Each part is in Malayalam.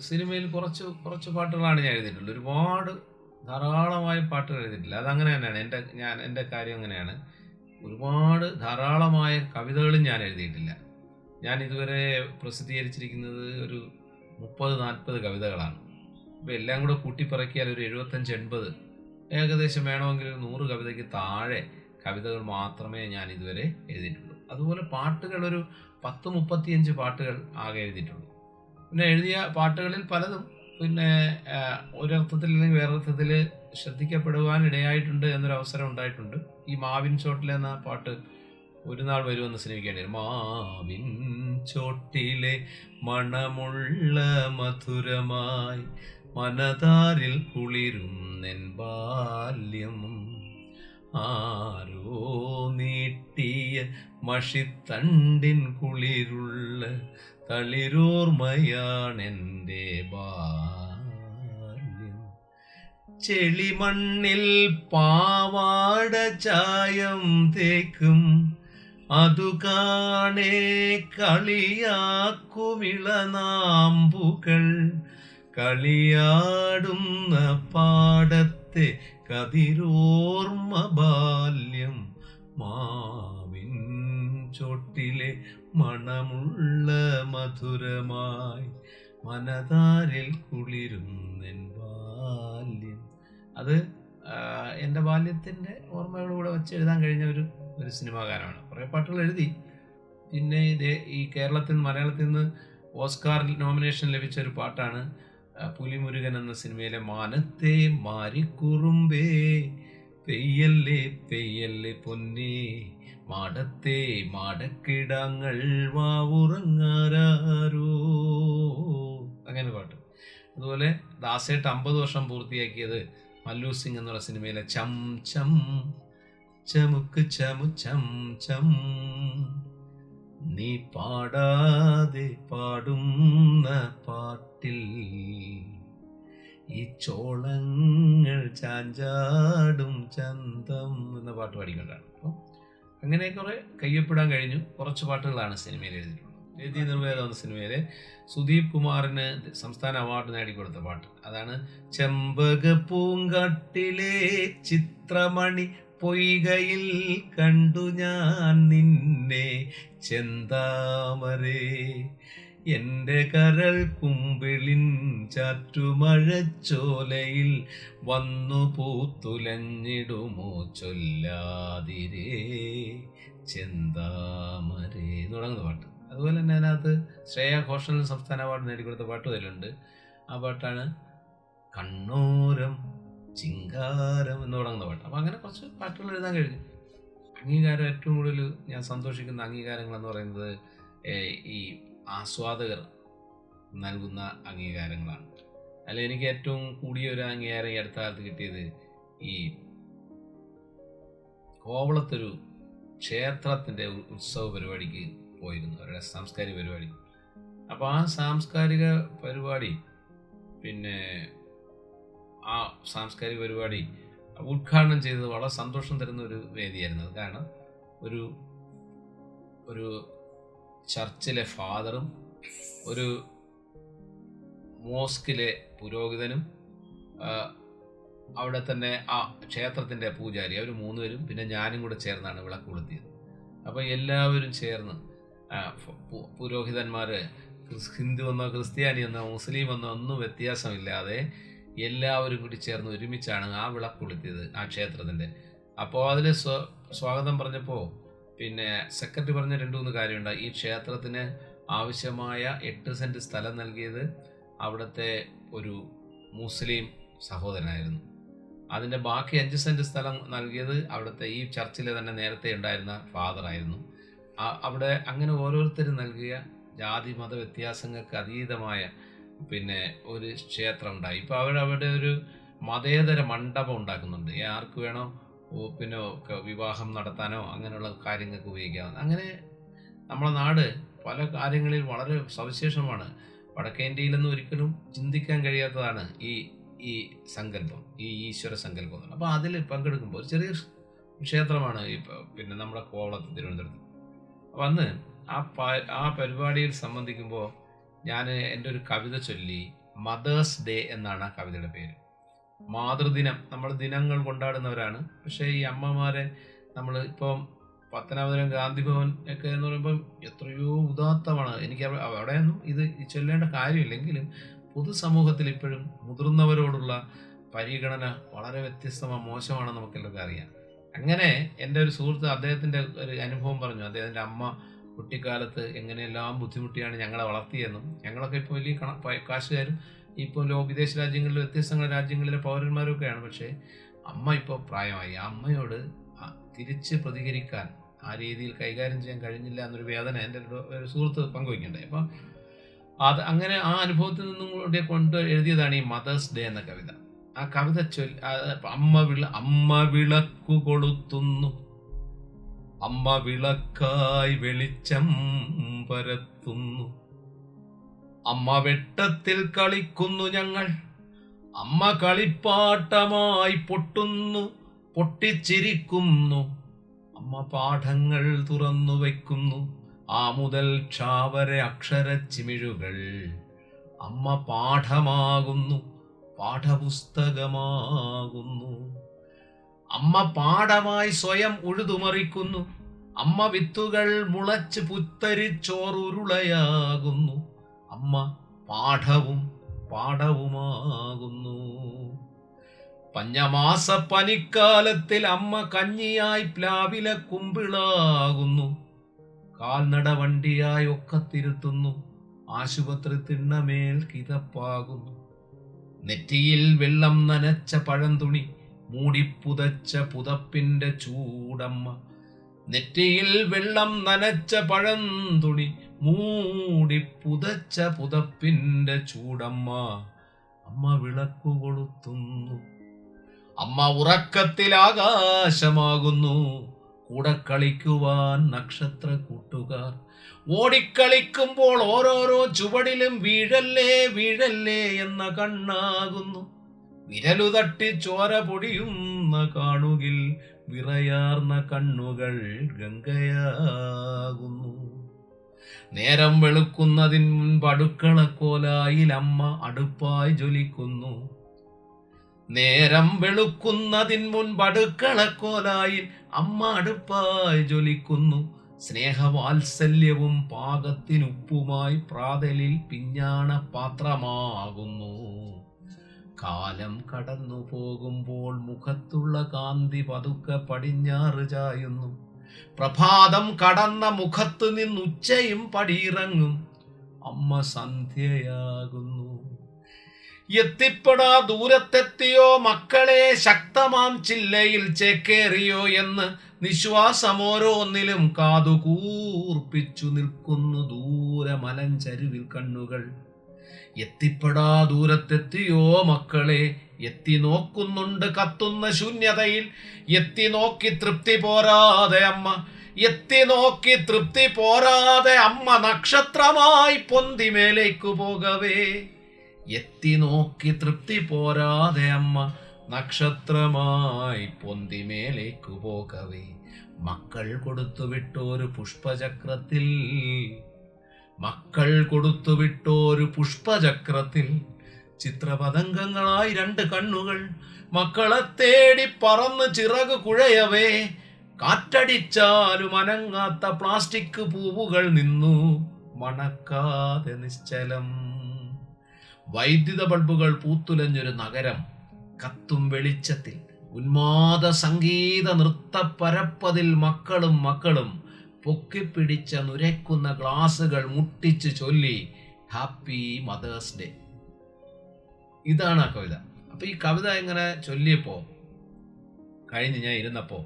സിനിമയിൽ കുറച്ച് കുറച്ച് പാട്ടുകളാണ് ഞാൻ എഴുതിയിട്ടുള്ളത്. ഒരുപാട് ധാരാളമായ പാട്ടുകൾ എഴുതിയിട്ടില്ല. അതങ്ങനെ തന്നെയാണ്. എന്റെ ഞാൻ എന്റെ കാര്യം അങ്ങനെയാണ്. ഒരുപാട് ധാരാളമായ കവിതകളും ഞാൻ എഴുതിയിട്ടില്ല. ഞാൻ ഇതുവരെ പ്രസിദ്ധീകരിച്ചിരിക്കുന്നത് ഒരു മുപ്പത് നാൽപ്പത് കവിതകളാണ്. അപ്പോൾ എല്ലാം കൂടെ കൂട്ടിപ്പറക്കിയാൽ ഒരു എഴുപത്തഞ്ച് എൺപത്. ഏകദേശം വേണമെങ്കിൽ നൂറ് കവിതയ്ക്ക് താഴെ കവിതകൾ മാത്രമേ ഞാൻ ഇതുവരെ എഴുതിയിട്ടുള്ളൂ. അതുപോലെ പാട്ടുകൾ ഒരു പത്ത് മുപ്പത്തിയഞ്ച് പാട്ടുകൾ ആകെ എഴുതിയിട്ടുള്ളൂ. പിന്നെ എഴുതിയ പാട്ടുകളിൽ പലതും. പിന്നെ ഒരർത്ഥത്തിൽ അല്ലെങ്കിൽ വേറൊരർത്ഥത്തിൽ ശ്രദ്ധിക്കപ്പെടുവാൻ ഇടയായിട്ടുണ്ട് എന്നൊരു അവസരം ഉണ്ടായിട്ടുണ്ട്. ഈ മാവിൻ ചോട്ടിലെ എന്ന പാട്ട് ഒരു നാൾ വരുമെന്ന് ശ്രമിക്കേണ്ടി മാവിൻ ചോട്ടിലെ മണമുള്ള മധുരമായി മനതാരിൽ കുളിരും ബാല്യം. ആരോ നീട്ടിയ മഷിത്തണ്ടിൻ കുളിരുള്ള തളിരോർമയാണെന്റെ ബാല്യം. ചെളിമണ്ണിൽ പാവാട ചായം തേക്കും. അതു കാണേ കളിയാക്കുമിളനാമ്പുകൾ. കളിയാടുന്ന പാടത്തെ കതിരോർമ്മ ബാല്യം. മാവിൻ ചോട്ടിലെ മണമുള്ള മധുരമായി മനതാരിൽ കുളിരുന്നെൻ ബാല്യം. അത് എന്റെ ബാല്യത്തിന്റെ ഓർമ്മകളൂടെ വെച്ച് എഴുതാൻ കഴിഞ്ഞ ഒരു ഒരു സിനിമാ ഗാനമാണ്. കുറേ പാട്ടുകൾ എഴുതി. പിന്നെ ഇത് ഈ കേരളത്തിൽ മലയാളത്തിൽ നിന്ന് ഓസ്കാർ നോമിനേഷൻ ലഭിച്ച ഒരു പാട്ടാണ് പുലിമുരുകൻ എന്ന സിനിമയിലെ മാനത്തെ മാരിക്കുറുമ്പേ. പെയ്യല്ലേ പെയ്യല്ലേ പൊന്നേ. മാടത്തെ മാടക്കിടങ്ങൾ വാവുറങ്ങാരോ അങ്ങനെ പാട്ട്. അതുപോലെ ദാസേട്ട് അമ്പത് വർഷം പൂർത്തിയാക്കിയത് മല്ലു സിംഗ് എന്നുള്ള സിനിമയിലെ ചം ചം ചമുക്ക് ചമു ചം ചം. നീ പാടാതെ പാടുന്ന പാട്ടിൽ ഈ ചോളങ്ങൾ ചാഞ്ചാടും ചന്തം എന്ന പാട്ട് പാടിക്കൊണ്ടാണ്. അപ്പം അങ്ങനെ കുറെ കയ്യപ്പെടാൻ കഴിഞ്ഞു. കുറച്ച് പാട്ടുകളാണ് സിനിമയിൽ എഴുതിയിട്ടുള്ളത്. രതി നിർവേദം എന്ന സിനിമയിലെ സുദീപ് കുമാറിന് സംസ്ഥാന അവാർഡ് നേടിക്കൊടുത്ത പാട്ട്. അതാണ് ചെമ്പക പൂങ്കാട്ടിലെ ചിത്രമണി പൊയ്കയിൽ കണ്ടു ഞാൻ നിന്നെ ചെന്താമരേ. എന്റെ കരൾ കുമ്പിളിൻ ചാറ്റുമഴച്ചോലയിൽ വന്നു പൂത്തുലഞ്ഞിടുമോ ചൊല്ലാതിരേ ചെന്താമരേ തുടങ്ങുന്ന പാട്ട്. അതുപോലെ തന്നെ അതിനകത്ത് ശ്രേയ ഘോഷൽ സംസ്ഥാന അവാർഡ് നേടിക്കൊടുത്ത പാട്ട് അതിലുണ്ട്. ആ പാട്ടാണ് കണ്ണോരം ചിങ്കാരം എന്ന് തുടങ്ങുന്ന പാട്ട്. അപ്പം അങ്ങനെ കുറച്ച് പാട്ടുകൾ എഴുതാൻ കഴിഞ്ഞു. അംഗീകാരം ഏറ്റവും കൂടുതൽ ഞാൻ സന്തോഷിക്കുന്ന അംഗീകാരങ്ങൾ എന്ന് പറയുന്നത് ഈ ആസ്വാദകർ നൽകുന്ന അംഗീകാരങ്ങളാണ്. അല്ലെ എനിക്ക് ഏറ്റവും കൂടിയ ഒരു അംഗീകാരം ഈ അടുത്ത കാലത്ത് കിട്ടിയത് ഈ കോവളത്തൊരു ക്ഷേത്രത്തിന്റെ ഉത്സവ പരിപാടിക്ക് പോയിരുന്നു അവരുടെ സാംസ്കാരിക പരിപാടി. അപ്പോൾ ആ സാംസ്കാരിക പരിപാടി പിന്നെ ആ സാംസ്കാരിക പരിപാടി ഉദ്ഘാടനം ചെയ്തത് വളരെ സന്തോഷം തരുന്ന ഒരു വേദിയായിരുന്നു. അത് കാരണം ഒരു ഒരു ചർച്ചിലെ ഫാദറും ഒരു മോസ്കിലെ പുരോഹിതനും അവിടെ തന്നെ ആ ക്ഷേത്രത്തിന്റെ പൂജാരി അവർ മൂന്നുപേരും പിന്നെ ഞാനും കൂടെ ചേർന്നാണ് വിളക്ക് കൊളുത്തിയത് അപ്പോൾ എല്ലാവരും ചേർന്ന് പുരോഹിതന്മാർ ഹിന്ദു എന്നോ ക്രിസ്ത്യാനി എന്നോ മുസ്ലിം എന്നോ ഒന്നും വ്യത്യാസമില്ലാതെ എല്ലാവരും കൂടി ചേർന്ന് ഒരുമിച്ചാണ് ആ വിളക്ക് കൊളുത്തിയത് ആ ക്ഷേത്രത്തിന്റെ. അപ്പോൾ അതിൽ സ്വ സ്വാഗതം പറഞ്ഞപ്പോൾ പിന്നെ സെക്രട്ടറി പറഞ്ഞ രണ്ട് മൂന്ന് കാര്യമുണ്ട്. ഈ ക്ഷേത്രത്തിന് ആവശ്യമായ എട്ട് സെന്റ് സ്ഥലം നൽകിയത് അവിടുത്തെ ഒരു മുസ്ലിം സഹോദരനായിരുന്നു. അതിന്റെ ബാക്കി അഞ്ച് സെന്റ് സ്ഥലം നൽകിയത് അവിടുത്തെ ഈ ചർച്ചിലെ തന്നെ നേരത്തെ ഉണ്ടായിരുന്ന ഫാദറായിരുന്നു അവിടെ അങ്ങനെ ഓരോരുത്തരും നൽകിയ ജാതി മത വ്യത്യാസങ്ങൾക്ക് അതീതമായ പിന്നെ ഒരു ക്ഷേത്രം ഉണ്ടായി ഇപ്പോൾ അവിടെ അവിടെ ഒരു മതേതര മണ്ഡപം ഉണ്ടാക്കുന്നുണ്ട്. ആർക്ക് വേണോ പിന്നെ വിവാഹം നടത്താനോ അങ്ങനെയുള്ള കാര്യങ്ങൾക്ക് ഉപയോഗിക്കാവുന്ന അങ്ങനെ നമ്മുടെ നാട് പല കാര്യങ്ങളിൽ വളരെ സവിശേഷമാണ്. വടക്കേ ഇന്ത്യയിലൊന്നും ഒരിക്കലും ചിന്തിക്കാൻ കഴിയാത്തതാണ് ഈ ഈ സങ്കല്പം ഈ ഈശ്വര സങ്കല്പം. അപ്പോൾ അതിൽ പങ്കെടുക്കുമ്പോൾ ചെറിയ ക്ഷേത്രമാണ് ഈ പിന്നെ നമ്മുടെ കോവളത്ത് തിരുവനന്തപുരത്ത്. അപ്പം അന്ന് ആ ആ പരിപാടിയിൽ സംബന്ധിക്കുമ്പോൾ ഞാൻ എന്റെ ഒരു കവിത ചൊല്ലി മദേഴ്സ് ഡേ എന്നാണ് ആ കവിതയുടെ പേര്. മാതൃദിനം. നമ്മൾ ദിനങ്ങൾ കൊണ്ടാടുന്നവരാണ്. പക്ഷേ ഈ അമ്മമാരെ നമ്മൾ ഇപ്പം പത്തനാപുരം ഗാന്ധി ഭവൻ ഒക്കെ എന്ന് പറയുമ്പം എത്രയോ ഉദാത്തമാണ്. എനിക്ക് അവിടെയൊന്നും ഇത് ചൊല്ലേണ്ട കാര്യമില്ലെങ്കിലും പൊതുസമൂഹത്തിൽ ഇപ്പോഴും മുതിർന്നവരോടുള്ള പരിഗണന വളരെ വ്യത്യസ്തമാണ് മോശമാണെന്ന് നമുക്കെല്ലാവർക്കും അറിയാം. അങ്ങനെ എന്റെ ഒരു സുഹൃത്ത് അദ്ദേഹത്തിന്റെ ഒരു അനുഭവം പറഞ്ഞു. അദ്ദേഹത്തിന്റെ അമ്മ കുട്ടിക്കാലത്ത് എങ്ങനെയെല്ലാം ബുദ്ധിമുട്ടിയാണ് ഞങ്ങളെ വളർത്തിയെന്നും. ഞങ്ങളൊക്കെ ഇപ്പോൾ വലിയ കണ കാശുകാരും ഇപ്പോൾ ലോ വിദേശ രാജ്യങ്ങളിൽ വ്യത്യസ്തങ്ങളെ രാജ്യങ്ങളിലെ പൗരന്മാരൊക്കെയാണ്. പക്ഷേ അമ്മ ഇപ്പോൾ പ്രായമായി. അമ്മയോട് തിരിച്ച് പ്രതികരിക്കാൻ ആ രീതിയിൽ കൈകാര്യം ചെയ്യാൻ കഴിഞ്ഞില്ല എന്നൊരു വേദന എന്റെ ഒരു സുഹൃത്ത് പങ്കുവയ്ക്കണ്ടേ അപ്പം അത് അങ്ങനെ ആ അനുഭവത്തിൽ നിന്നും കൂടെ കൊണ്ട് എഴുതിയതാണ് ഈ മദേഴ്സ് ഡേ എന്ന കവിത. ആ കവിത ചൊല്ലി അമ്മ വിള അമ്മ വിളക്കു കൊളുത്തുന്നു. അമ്മ വിളക്കായി വെളിച്ചം പരത്തുന്നു. അമ്മ വെട്ടത്തിൽ കളിക്കുന്നു ഞങ്ങൾ. അമ്മ കളിപ്പാട്ടമായി പൊട്ടുന്നു പൊട്ടിച്ചിരിക്കുന്നു. അമ്മ പാഠങ്ങൾ തുറന്നു വയ്ക്കുന്നു. ആ മുതൽ ക്ഷാവര അക്ഷര ചിമിഴുകൾ അമ്മ പാഠമാകുന്നു പാഠപുസ്തകമാകുന്നു. അമ്മ പാഠമായി സ്വയം ഉഴുതുമറിക്കുന്നു. അമ്മ വിത്തുകൾ മുളച്ച് പുത്തരിച്ചോറുരുളയാകുന്നു അമ്മ പാഠവും പാഠവുമാകുന്നു. പഞ്ഞമാസ പനിക്കാലത്തിൽ അമ്മ കഞ്ഞിയായി പ്ലാവില കുമ്പിളാകുന്നു. കാൽനട വണ്ടിയായി ഒക്കത്തിരുത്തുന്നു ആശുപത്രി തിണ്ണമേൽ കിതപ്പാകുന്നു. നെറ്റിയിൽ വെള്ളം നനച്ച പഴന്തുണി മൂടിപ്പുതച്ച പുതപ്പിന്റെ ചൂടമ്മ. നെറ്റിയിൽ വെള്ളം നനച്ച പഴന്തുണി മൂടിപ്പുതച്ച പുതപ്പിന്റെ ചൂടമ്മ അമ്മ വിളക്കു കൊളുത്തുന്നു. അമ്മ ഉറക്കത്തിൽ ആകാശമാകുന്നു. കൂടെ കളിക്കുവാൻ നക്ഷത്ര കൂട്ടുകാർ. ഓടിക്കളിക്കുമ്പോൾ ഓരോരോ ചുവടിലും വീഴല്ലേ വീഴല്ലേ എന്ന കണ്ണാകുന്നു. വിരലു തട്ടി ചോര പൊടിയുന്ന കാണുകിൽ വിറയാർന്ന കണ്ണുകൾ ഗംഗയാകുന്നു. നേരം വെളുക്കുന്നതിന് മുൻപ് അടുക്കളക്കോലായിൽ അമ്മ അടുപ്പായി ജ്വലിക്കുന്നു. നേരം വെളുക്കുന്നതിന് മുൻപ് അടുക്കളക്കോലായിൽ അമ്മ അടുപ്പായി ജ്വലിക്കുന്നു. സ്നേഹവാത്സല്യവും പാകത്തിനുപ്പുമായി പ്രാതലിൽ പിഞ്ഞാണ പാത്രമാകുന്നു. കാലം കടന്നു പോകുമ്പോൾ മുഖത്തുള്ള കാന്തി പതുക്കെ പടിഞ്ഞാറ് ചായുന്നു. പ്രഭാതം കടന്ന മുഖത്ത് നിന്നുച്ചയും പടിയിറങ്ങും. അമ്മ സന്ധ്യയാകുന്നു. എത്തിപ്പെടാ ദൂരത്തെത്തിയോ മക്കളെ ശക്തമാം ചില്ലയിൽ ചേക്കേറിയോ എന്ന് നിശ്വാസമോരോന്നിലും കാതുകൂർപ്പിച്ചു നിൽക്കുന്നു ദൂരമലഞ്ചരുവിൽ കണ്ണുകൾ. എത്തിപ്പെടാ ദൂരത്തെത്തിയോ മക്കളെ? എത്തി നോക്കുന്നുണ്ട് കത്തുന്ന ശൂന്യതയിൽ. എത്തി നോക്കി തൃപ്തി പോരാതെ അമ്മ. എത്തി നോക്കി തൃപ്തി പോരാതെ അമ്മ നക്ഷത്രമായി പൊന്തി മേലേക്കു പോകവേ. എത്തി നോക്കി തൃപ്തി പോരാതെ അമ്മ നക്ഷത്രമായി പൊന്തി മേലേക്കു പോകവേ. മക്കൾ കൊടുത്തു വിട്ടോരു പുഷ്പചക്രത്തിൽ മക്കൾ കൊടുത്തു വിട്ടോരു പുഷ്പചക്രത്തിൽ ചിത്രപതംഗങ്ങളായി രണ്ട് കണ്ണുകൾ. മക്കളെ തേടി പറന്ന് ചിറക് കുഴയവേ. കാറ്റടിച്ചാലും അനങ്ങാത്ത പ്ലാസ്റ്റിക് പൂവുകൾ നിന്നു. മണക്കാതെ നിശ്ചലം. വൈദ്യുത ബൾബുകൾ പൂത്തുലഞ്ഞൊരു നഗരം. കത്തും വെളിച്ചത്തിൽ. ഉന്മാദ സംഗീത നൃത്ത പരപ്പതിൽ മക്കളും മക്കളും പൊക്കിപ്പിടിച്ച നുരയ്ക്കുന്ന ഗ്ലാസുകൾ മുട്ടിച്ച് ചൊല്ലി ഹാപ്പി മദേഴ്സ് ഡേ ഇതാണ് ആ കവിത. അപ്പൊ ഈ കവിത ഇങ്ങനെ ചൊല്ലിയപ്പോ കഴിഞ്ഞ് ഞാൻ ഇരുന്നപ്പോ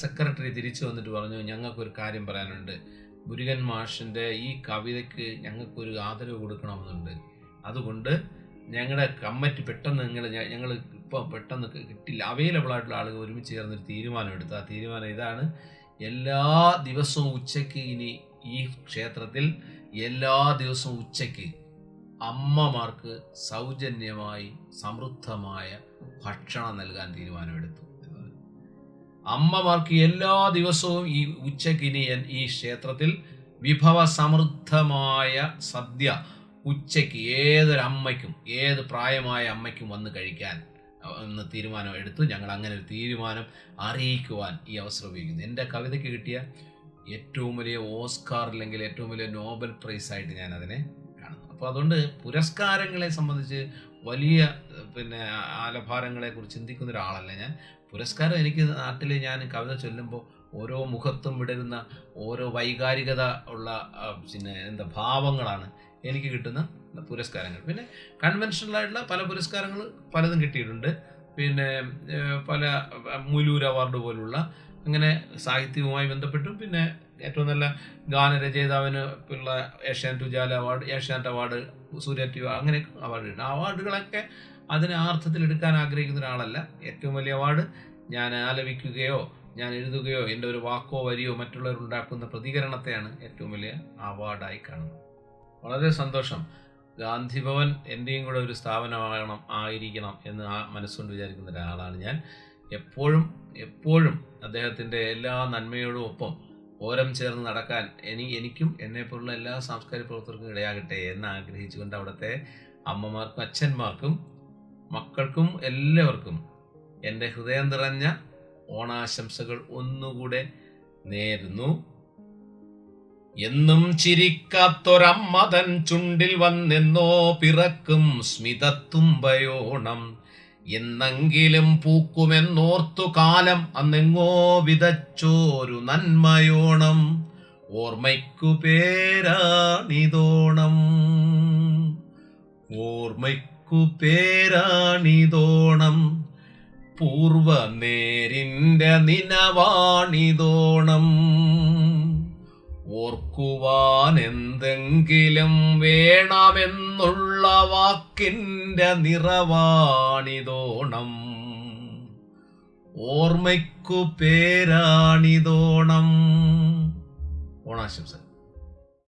സെക്രട്ടറി തിരിച്ചു വന്നിട്ട് പറഞ്ഞു ഞങ്ങൾക്കൊരു കാര്യം പറയാനുണ്ട്. മുരുകൻ മാഷിന്റെ ഈ കവിതയ്ക്ക് ഞങ്ങൾക്കൊരു ആദരവ് കൊടുക്കണമെന്നുണ്ട്. അതുകൊണ്ട് ഞങ്ങളുടെ കമ്മിറ്റി പെട്ടെന്ന് നിങ്ങൾ ഞങ്ങൾ ഇപ്പോൾ പെട്ടെന്ന് കിട്ടില്ല. അവൈലബിൾ ആയിട്ടുള്ള ആളുകൾ ഒരുമിച്ച് ചേർന്നൊരു തീരുമാനം എടുത്തു ആ തീരുമാനം ഇതാണ്. എല്ലാ ദിവസവും ഉച്ചയ്ക്ക് ഇനി ഈ ക്ഷേത്രത്തിൽ എല്ലാ ദിവസവും ഉച്ചയ്ക്ക് അമ്മമാർക്ക് സൗജന്യമായി സമൃദ്ധമായ ഭക്ഷണം നൽകാൻ തീരുമാനമെടുത്തു അമ്മമാർക്ക് എല്ലാ ദിവസവും ഈ ഉച്ചയ്ക്ക് ഇനി ഈ ക്ഷേത്രത്തിൽ വിഭവ സമൃദ്ധമായ സദ്യ ഉച്ചയ്ക്ക് ഏതൊരമ്മയ്ക്കും ഏത് പ്രായമായ അമ്മയ്ക്കും വന്ന് കഴിക്കാൻ എന്ന് തീരുമാനം എടുത്തു. ഞങ്ങൾ അങ്ങനെ ഒരു തീരുമാനം അറിയിക്കുവാൻ ഈ അവസരം ഉപയോഗിക്കുന്നു. എന്റെ കവിതയ്ക്ക് കിട്ടിയ ഏറ്റവും വലിയ ഓസ്കാർ അല്ലെങ്കിൽ ഏറ്റവും വലിയ നോബൽ പ്രൈസ് ആയിട്ട് ഞാൻ അതിനെ കാണുന്നു. അപ്പോൾ അതുകൊണ്ട് പുരസ്കാരങ്ങളെ സംബന്ധിച്ച് വലിയ പിന്നെ ആലഭാരങ്ങളെ കുറിച്ച് ചിന്തിക്കുന്ന ഒരാളല്ല ഞാൻ. പുരസ്കാരം എനിക്ക് നാട്ടിൽ ഞാൻ കവിത ചൊല്ലുമ്പോൾ ഓരോ മുഖത്തും വിടരുന്ന ഓരോ വൈകാരികത ഉള്ള പിന്നെ എന്താ ഭാവങ്ങളാണ് എനിക്ക് കിട്ടുന്ന പുരസ്കാരങ്ങൾ. പിന്നെ കൺവെൻഷണൽ ആയിട്ടുള്ള പല പുരസ്കാരങ്ങൾ പലതും കിട്ടിയിട്ടുണ്ട്. പിന്നെ പല മുലൂർ അവാർഡ് പോലുള്ള അങ്ങനെ സാഹിത്യവുമായി ബന്ധപ്പെട്ടും പിന്നെ ഏറ്റവും നല്ല ഗാനരചയിതാവിന് ഉള്ള Asianet Ujala award Asianet award Surya T അങ്ങനെ അവാർഡ് ആ അവാർഡുകളൊക്കെ അതിനെ ആ അർത്ഥത്തിൽ എടുക്കാൻ ആഗ്രഹിക്കുന്ന ഒരാളല്ല. ഏറ്റവും വലിയ അവാർഡ് ഞാൻ ആലപിക്കുകയോ ഞാൻ എഴുതുകയോ എന്റെ ഒരു വാക്കോ വരിയോ മറ്റുള്ളവരുണ്ടാക്കുന്ന പ്രതികരണത്തെയാണ് ഏറ്റവും വലിയ അവാർഡായി കാണുന്നത്. വളരെ സന്തോഷം. ഗാന്ധി ഭവൻ എന്റെയും കൂടെ ഒരു സ്ഥാപനമാകണം ആയിരിക്കണം എന്ന് ആ മനസ്സുകൊണ്ട് വിചാരിക്കുന്ന ഒരാളാണ് ഞാൻ. എപ്പോഴും എപ്പോഴും അദ്ദേഹത്തിന്റെ എല്ലാ നന്മയോടും ഒപ്പം ഓരം ചേർന്ന് നടക്കാൻ എനി എനിക്കും എന്നെപ്പോലുള്ള എല്ലാ സാംസ്കാരിക പ്രവർത്തകർക്കും ഇടയാകട്ടെ എന്ന് ആഗ്രഹിച്ചുകൊണ്ട് അവിടുത്തെ അമ്മമാർക്കും അച്ഛന്മാർക്കും മക്കൾക്കും എല്ലാവർക്കും എന്റെ ഹൃദയം നിറഞ്ഞ ഓണാശംസകൾ ഒന്നുകൂടെ നേരുന്നു. എന്നും ചിരിക്കാത്തൊരമ്മ തൻ ചുണ്ടിൽ വന്നെന്നോ പിറക്കും സ്മിതത്തുമ്പയോണം. എന്നെങ്കിലും പൂക്കുമെന്നോർത്തു കാലം അന്നെങ്ങോ വിതച്ചോരു നന്മയോണം. ഓർമ്മയ്ക്കു പേരാണിതോണം. ഓർമ്മയ്ക്കു പേരാണിതോണം. പൂർവ നേരിന്റെ നിനവാണിതോണം. ഓർക്കുവാൻ എന്തെങ്കിലും വേണമെന്നുള്ള വാക്കിന്റെ നിറവാണിതോണം. ഓർമ്മയ്ക്കു പേരാണിതോണം. ഓണാശംസകൾ.